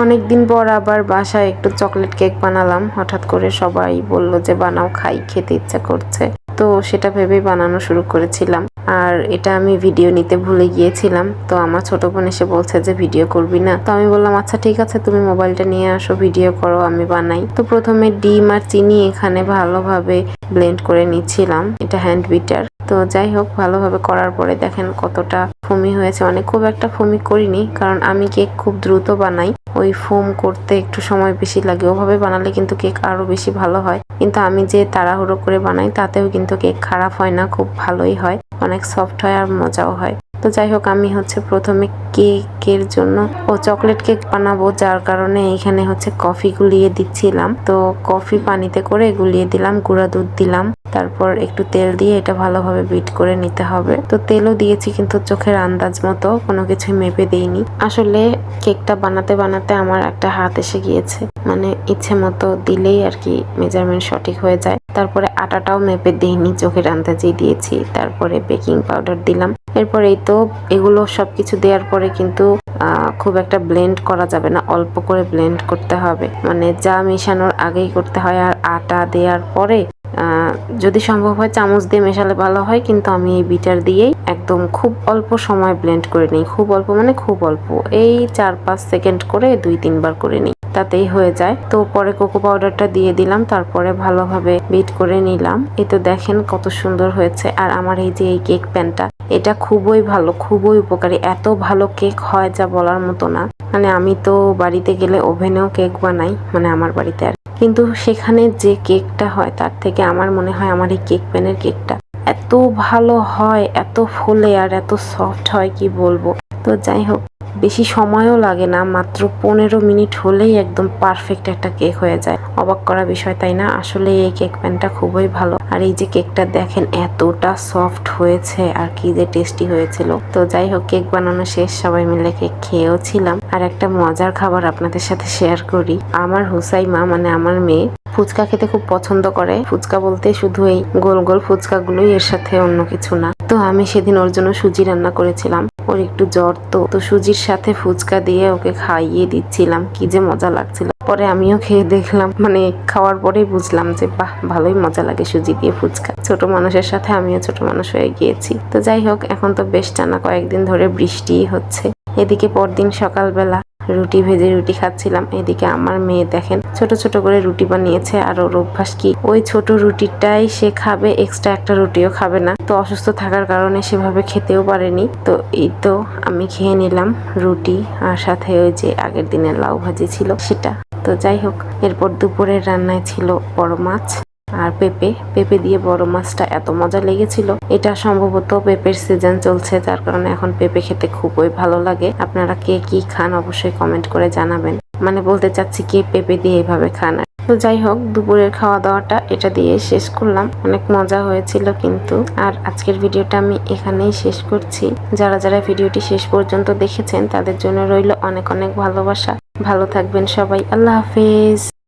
অনেকদিন পর আবার বাসায় একটু চকলেট কেক বানালাম। হঠাৎ করে সবাই বলল যে, বানাও, খাই, খেতে ইচ্ছা করছে। তো সেটা ভেবেই বানানো শুরু করেছিলাম। আর এটা আমি ভিডিও নিতে ভুলে গিয়েছিলাম। তো আমার ছোট বোন এসে বলছে যে, ভিডিও করবি না? তো আমি বললাম আচ্ছা ঠিক আছে, তুমি মোবাইলটা নিয়ে আসো, ভিডিও করো, আমি বানাই। তো প্রথমে ডিম আর চিনি এখানে ভালোভাবে ব্লেন্ড করে নিচ্ছিলাম। এটা হ্যান্ড বিটার। তো যাই হোক, ভালোভাবে করার পরে দেখেন কতটা ফমি হয়েছে। মানে খুব একটা ফমি করিনি, কারণ আমি কেক খুব দ্রুত বানাই। ওই ফোম করতে একটু সময় বেশি লাগে। ওভাবে বানালে কিন্তু কেক আরও বেশি ভালো হয়। কিন্তু আমি যে তাড়াহুড়ো করে বানাই, তাতেও কিন্তু কেক খারাপ হয় না, খুব ভালোই হয়। অনেক সফট হয় আর মজাও হয়। তো যাই হোক, আমি হচ্ছে প্রথমে কেকের জন্য ও চকলেট কেক বানাবো, যার কারণে এখানে হচ্ছে কফি গুলিয়ে দিচ্ছিলাম। তো কফি পানিতে করে গুলিয়ে দিলাম, গুঁড়া দুধ দিলাম। তারপর একটু তেল দিয়ে এটা ভালোভাবে বিট করে নিতে হবে। তো তেলও দিয়েছি, কিন্তু চোখের আন্দাজ মতো কোনো কিছু মেপে দেইনি। আসলে কেকটা বানাতে বানাতে আমার একটা হাত এসে গিয়েছে। মানে ইচ্ছে মতো দিলেই আর কি মেজারমেন্ট সঠিক হয়ে যায়। তারপরে আটাটাও মেপে দিইনি, চোখের আন্দাজেই দিয়েছি। তারপরে বেকিং পাউডার দিলাম। এরপর এই তো এগুলো সবকিছু দেওয়ার পরে কিন্তু খুব একটা ব্লেন্ড করা যাবে না, অল্প করে ব্লেন্ড করতে হবে। মানে যা মেশানোর আগেই করতে হয়, আর আটা দেওয়ার পরে যদি সম্ভব হয় চামচ দিয়ে মেশালে ভালো হয়, কিন্তু আমি এই বিটার দিয়েই একদম খুব অল্প সময় ব্লেন্ড করে নিই। খুব অল্প মানে খুব অল্প। এই চার পাঁচ সেকেন্ড করে দুই তিনবার করে নিই। তাতেই হয়ে যায়। তো পরে কোকো পাউডারটা দিয়ে দিলাম, তারপরে ভালোভাবে বিট করে নিলাম। এই তো দেখেন কত সুন্দর হয়েছে। আর আমার এই যে এই কেক প্যানটা এটা খুবই ভালো, খুবই উপকারী। এত ভালো কেক হয় যা বলার মতো না। মানে আমি তো বাড়িতে গেলে ওভেনেও কেক বানাই মানে আমার বাড়িতে আর। কিন্তু সেখানে যে কেকটা হয়, তার থেকে আমার মনে হয় আমার এই কেক প্যানের কেকটা এত ভালো হয়, এত ফুলে আর এত সফট হয়, কি বলব? তো যাই হোক বেশি সময়ও লাগে না, মাত্র পনেরো মিনিট হলেই একদম পারফেক্ট একটা কেক হয়ে যায়। অবাক করা বিষয়, তাই না? আসলে এই কেক প্যানটা খুবই ভালো। আর এই যে কেকটা দেখেন, এতটা সফট হয়েছে আর কি যে টেস্টি হয়েছিল। তো যাই হোক কেক বানানো শেষ, সবাই মিলে কেক খেয়েও ছিলাম আর একটা মজার খাবার আপনাদের সাথে শেয়ার করি। আমার হুসাইমা মানে আমার মেয়ে, ফুচকা খেতে খুব পছন্দ করে। ফুচকা বলতে শুধু এই গোল গোল ফুচকাগুলোই, এর সাথে অন্য কিছু না। তো আমি সেদিন ওর জন্য সুজি রান্না করেছিলাম। ওর একটু জ্বর তো। তো সুজির সাথে ফুচকা দিয়ে ওকে খাইয়ে দিচ্ছিলাম। কি যে মজা লাগছিল। পরে আমিও খেয়ে দেখলাম। মানে খাওয়ার পরেই বুঝলাম যে, বাহ, ভালোই মজা লাগে সুজি দিয়ে ফুচকা। ছোট মানুষের সাথে আমিও ছোট মানুষ হয়ে গিয়েছি। তো যাই হোক, এখন তো বেশ টানা কয়েকদিন ধরে বৃষ্টি হচ্ছে। এদিকে পরদিন সকালবেলা রুটি ভেজে রুটি খাচ্ছিলাম। এদিকে আমার মেয়ে দেখেন, ছোট ছোট করে রুটি বানিয়েছে আর ওর অভ্যাস কি? ওই ছোট রুটিটাই সে খাবে এক্সট্রা একটা রুটিও খাবে না। তো অসুস্থ থাকার কারণে সেভাবে খেতেও পারেনি। তো এই তো আমি খেয়ে নিলাম রুটি আর সাথে ওই যে আগের দিনের লাউ ভাজি ছিল সেটা। তো যাই হোক, এরপর দুপুরের রান্নায় ছিল বড় মাছ। আর পেঁপে পেঁপে দিয়ে বড় মাছটা এত মজা লেগেছিল। এটা সম্ভবত পেঁপের সিজন চলছে, যার কারণে এখন পেঁপে খেতে খুবই ভালো লাগে। আপনারা কে কি খান অবশ্যই কমেন্ট করে জানাবেন। মানে বলতে চাচ্ছি কে পেঁপে দিয়ে এভাবে খান। তো যাই হোক, দুপুরের খাওয়া দাওয়াটা এটা দিয়ে শেষ করলাম। অনেক মজা হয়েছিল কিন্তু। আর আজকের ভিডিওটা আমি এখানেই শেষ করছি। যারা যারা ভিডিওটি শেষ পর্যন্ত দেখেছেন, তাদের জন্য রইল অনেক অনেক ভালোবাসা। ভালো থাকবেন সবাই। আল্লাহ হাফেজ।